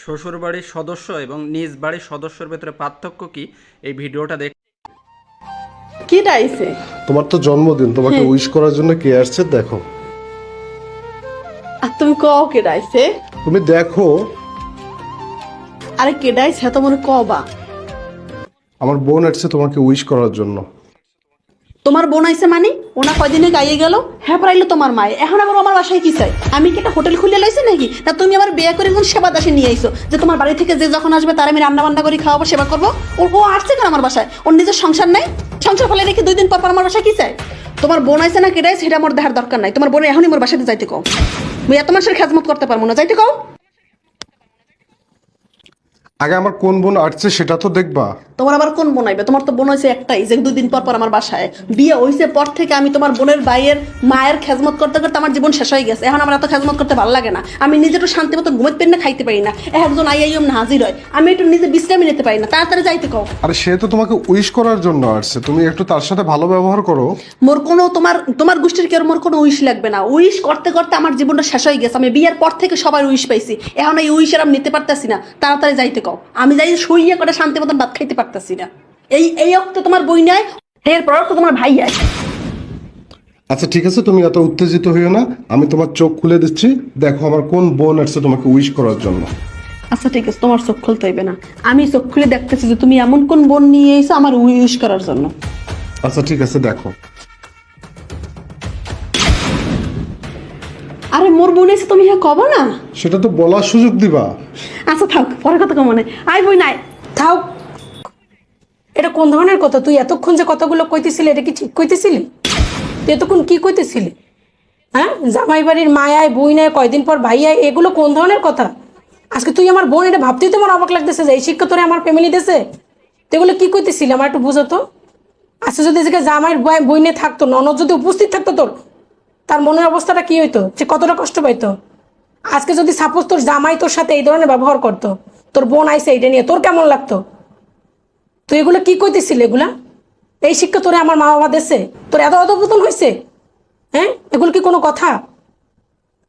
শ্বশুর বাড়ির সদস্য এবং নিজ বাড়ির সদস্যের ভেতরে পার্থক্য কি? এই ভিডিওটা দেখ কি ডাইছে? তোমার তো জন্মদিন তোমাকে উইশ করার জন্য কে আসছে দেখো। আর তুমি কও কে ডাইছে? তুমি দেখো। আরে কে ডাইছে তো মনে কবা। আমার বোন আসছে তোমাকে উইশ করার জন্য। তোমার বোন আইছে মানে? ওনা কয়দিনে গাইয়ে গেল? হ্যাঁ পারাইলো তোমার মায়ে। এখন আবার আমার বাসায় কি চাই আমি কি একটা হোটেল খুলে লাইছি নাকি? না তুমি আবার বিয়ে করে একজন সেবা দাসে নিয়ে আইছো? যে তোমার বাড়ি থেকে যে যখন আসবে তার আমি রান্না বান্না করে, খাওয়াবো, সেবা করব? ও ও আসছে কেন আমার বাসায়? ওর নিজের সংসার নাই? সংসার ফলে রেখে দুই দিন পর পর আমার বাসায় কি চাই তোমার বোন আইছে না কেটাই সেটা আমার দেখার দরকার নাই। তোমার বোন এখনই মোর বাসাতে যাইতে কও। মুই এত মানুষের খেজমত করতে পারব না। যাইতে কও। আগে আমার কোন বোন আসছে সেটা তো দেখবা। তোমার আবার কোন বোন আইবে? তোমার তো বোন হয়েছে একটাই যে দুদিন পর পর আমার বাসায়। বিয়ে হয়েছে পর থেকে আমি তোমার বোনের ভাইয়ের মায়ের খেজমত করতে করতে আমার জীবন শেষ হয়ে গেছে। এখন আমার এত খেজমত করতে ভালো লাগে না। আমি নিজে একটু শান্তি মতো ঘুমাতে পারি না খাইতে পারি না। একজন আই আইম না হাজির হয়। আমি একটু নিজে বিশ্রামই নিতে পারি না। তাড়াতাড়ি যাইতে কও। আরে সে তো তোমাকে উইশ করার জন্য আসছে। তুমি একটু তার সাথে ভালো ব্যবহার করো। মোর কোনো তোমার তোমার গোষ্ঠীর কেউ মোর কোনো উইশ লাগবে না? উইশ করতে করতে আমার জীবনটা শেষ হয়ে গেছে। আমি বিয়ের পর থেকে সবাই উইশ পাইছি। এখন এই উইশের আমি নিতে পারতাছি না। তাড়াতাড়ি যাইতে কও। আমি যাই শুইয়া করে শান্তি মতন ভাত খাইতে পারতাছি না। এই এই অক্ত তোমার বই নাই এরপর তো তোমার ভাই আছে। আচ্ছা ঠিক আছে তুমি এত উত্তেজিত হইও না। আমি তোমার চোখ খুলে দিচ্ছি। দেখো আমার কোন বোন আসছে তোমাকে উইশ করার জন্য। আচ্ছা ঠিক আছে তোমার চোখ খুলতে হইবে না। আমি চোখ খুলে দেখতেছি যে তুমি এমন কোন বোন নিয়ে এসো আমার উইশ করার জন্য। আচ্ছা ঠিক আছে দেখো। আরে মোর বোন এসে তুমি হ্যাঁ কব না? সেটা তো বলার সুযোগ দিবা। আচ্ছা থাক পরে কথা কমনে আই বই নাই। থাক। এটা কোন ধরনের কথা? তুই এতক্ষণ যে কথাগুলো কইতেছিলি, এটা কি ঠিক কইতেছিলি? তুই এতক্ষণ কি কইতেছিলি? হ্যাঁ? জামাই বাড়ির মায়ায় বই নেয়, কয়দিন পর ভাইয়ায় এগুলো কোন ধরনের কথা? আজকে তুই আমার বোন, এটা ভাবতেই তোমার অবাক লাগতেছে যে এই শিক্ষা তোরে আমার ফ্যামিলি দেশে তো এগুলো কি কইতেছিলি? আমার একটু বুঝো তো। আজকে যদি এদিকে জামাইয়ের বই- নিয়ে থাকতো, ননদ যদি উপস্থিত থাকতো তোর, তার মনের অবস্থাটা কি হইতো? সে কতটা কষ্ট পাইতো? আজকে যদি সাপোজ তোর জামাই তোর সাথে এই ধরনের ব্যবহার করতো, তোর বোন আইসে এইটা নিয়ে, তোর কেমন লাগতো? তুই এগুলো কি কইতেছিলি এগুলা? এই শিক্ষা তোরে আমার মা বাবা দেশে তোর এত অধপতন হয়েছে হ্যাঁ? এগুলো কি কোনো কথা?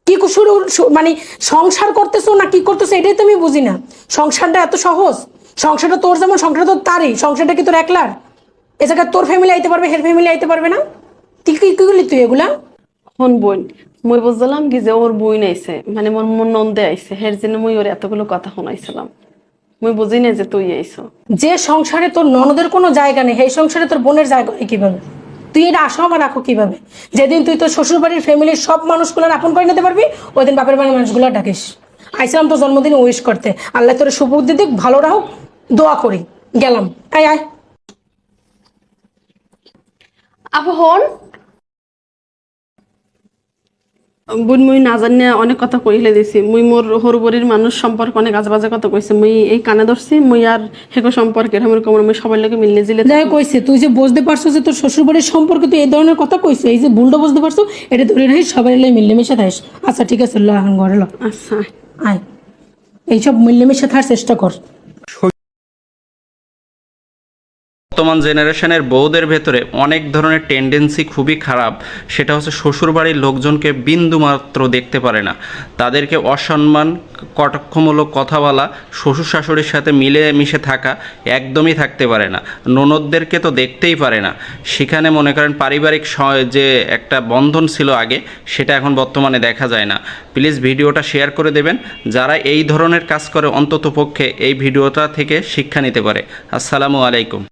কি শুরু মানে সংসার করতেছো না কি করতেছো এটাই তো আমি বুঝি না। সংসারটা এত সহজ। সংসারটা তোর যেমন, সংসারটা তোর তারই। সংসারটা কি তোর একলার? এ জায়গায় তোর ফ্যামিলি আইতে পারবে, হের ফ্যামিলি আইতে পারবে না? তুই কি করলি তুই এগুলা? হন বোন মই বুঝলাম কি যে ওর বই নাইছে মানে মোর মন নন্দে আইছে হের জন্য মই ওর এতগুলো কথা শোনাইছিলাম। মই বুঝি না যে তুই আইছো। যে সংসারে তোর ননদের কোনো জায়গা নেই সেই সংসারে তোর বোনের জায়গা নেই কীভাবে? তুই এটা আশঙ্কা রাখো কীভাবে? যেদিন তুই তোর শ্বশুর বাড়ির ফ্যামিলির সব মানুষগুলো আপন করে নিতে পারবি ওই দিন বাপের বাড়ির মানুষগুলো ডাকিস। আইসালাম তোর জন্মদিন উইশ করতে। আল্লাহ তোর সুবুদ্ধি দিক ভালো রাখুক দোয়া করি। গেলাম। আয় আয়। আপু হন বোন মুই না জানি অনেক কথা কইলে দিছি। মুই মোর হরবরির মানুষ সম্পর্কে অনেক আজবাজে কথা কইছে। মুই এই কানে ধরছি মুই আর হেকো সম্পর্কে এরকম এরকম মুই সবার লোকে মিললে জিলে যাই কইছে তুই যে বুঝতে পারছ যে তোর শ্বশুর বাড়ির সম্পর্কে তুই এই ধরনের কথা কইছে এই যে ভুলটা বুঝতে পারছ এটা ধরে রাখিস সবাই লাই মিলেমিশে থাকিস। আচ্ছা ঠিক আছে ল এখন ঘরে ল। আচ্ছা। আয়। এইসব মিলেমিশে থাকার চেষ্টা কর। বর্তমান জেনারেশনের বউদের ভেতরে অনেক ধরনের টেন্ডেন্সি খুবই খারাপ। সেটা হচ্ছে শ্বশুরবাড়ির লোকজনকে বিন্দুমাত্র দেখতে পারে না। তাদেরকে অসম্মান, কটাক্ষমূলক কথা বলা, শ্বশুর শাশুড়ির সাথে মিলে মিশে থাকা একদমই থাকতে পারে না। ননদদেরকে তো দেখতেই পারে না। সেখানে মনে করেন পারিবারিক যে একটা বন্ধন ছিল আগে, সেটা এখন বর্তমানে দেখা যায় না। প্লিজ ভিডিওটা শেয়ার করে দেবেন। যারা এই ধরনের কাজ করে অন্তত পক্ষে এই ভিডিওটা থেকে শিক্ষা নিতে পারে। আসসালামু আলাইকুম।